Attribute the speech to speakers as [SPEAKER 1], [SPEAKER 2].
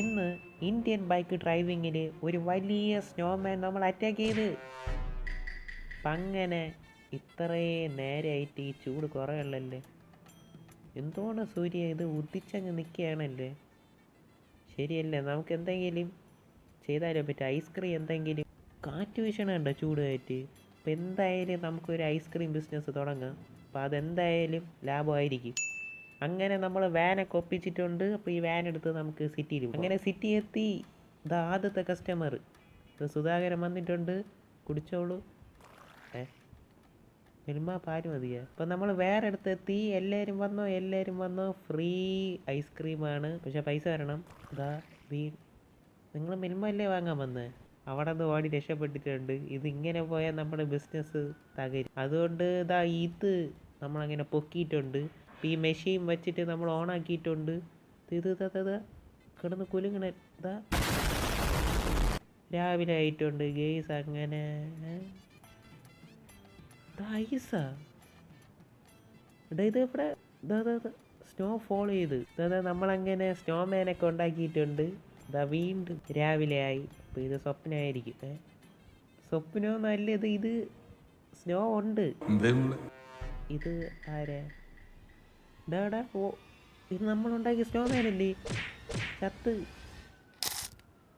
[SPEAKER 1] ഇന്ന് Indian bike ഡ്രൈവിങ്ങിൽ ഒരു വലിയ സ്നോമാൻ നമ്മൾ അറ്റാക്ക് ചെയ്ത്. അങ്ങനെ ഇത്രയും നേരമായിട്ട് ഈ ചൂട് കുറവുള്ളല്ലേ എന്തുകൊണ്ട് സൂര്യ ഇത് ഉദിച്ചങ്ങ് നിൽക്കുകയാണല്ലേ ശരിയല്ലേ? നമുക്ക് എന്തെങ്കിലും ചെയ്താലോ പറ്റും? ഐസ്ക്രീം എന്തെങ്കിലും? കാറ്റ് വീശണുണ്ടോ ചൂടായിട്ട്? അപ്പോൾ എന്തായാലും നമുക്കൊരു ഐസ്ക്രീം ബിസിനസ് തുടങ്ങാം. അപ്പോൾ അതെന്തായാലും ലാഭമായിരിക്കും. അങ്ങനെ നമ്മൾ വാനൊക്കെ ഒപ്പിച്ചിട്ടുണ്ട്. അപ്പോൾ ഈ വാൻ എടുത്ത് നമുക്ക് സിറ്റിയിൽ അങ്ങനെ സിറ്റി എത്തി. ഇതാ ആദ്യത്തെ കസ്റ്റമർ സുധാകരൻ വന്നിട്ടുണ്ട്. കുടിച്ചോളൂ. ഏ? മിൽമ പാൽ മതിയാ. അപ്പം നമ്മൾ വേറെ അടുത്ത് എത്തി. എല്ലാവരും വന്നോ? എല്ലാവരും വന്നോ? ഫ്രീ ഐസ്ക്രീമാണ് പക്ഷെ പൈസ തരണം. ഇതാ വീ നിങ്ങൾ മിൽമ അല്ലേ വാങ്ങാൻ വന്നേ? അവിടെ നിന്ന് ഓടി രക്ഷപ്പെട്ടിട്ടുണ്ട്. ഇതിങ്ങനെ പോയാൽ നമ്മുടെ ബിസിനസ് തകരും. അതുകൊണ്ട് ഇതാ ഇത് നമ്മളങ്ങനെ പൊക്കിയിട്ടുണ്ട്. ഇപ്പം ഈ മെഷീൻ വെച്ചിട്ട് നമ്മൾ ഓണാക്കിയിട്ടുണ്ട് ഇത് കിടന്ന് കുലുങ്ങണ ഇതാ രാവിലെ ആയിട്ടുണ്ട് ഗെയ്സ് അങ്ങനെ? ഇത് ഇവിടെ സ്നോ ഫോൾ ചെയ്ത്. ഇതാ നമ്മളങ്ങനെ സ്നോമാനൊക്കെ ഉണ്ടാക്കിയിട്ടുണ്ട്. ഇതാ വീണ്ടും രാവിലെ ആയി. അപ്പോൾ ഇത് സ്വപ്നമായിരിക്കും. ഏ? സ്വപ്നമൊന്നും ഇത് ഇത് സ്നോ ഉണ്ട്. ഇത് ആരാ? ഇതാടാ ഓ ഇത് നമ്മളുണ്ടാക്കിയ സ്നോമാനല്ലേ ചത്ത്.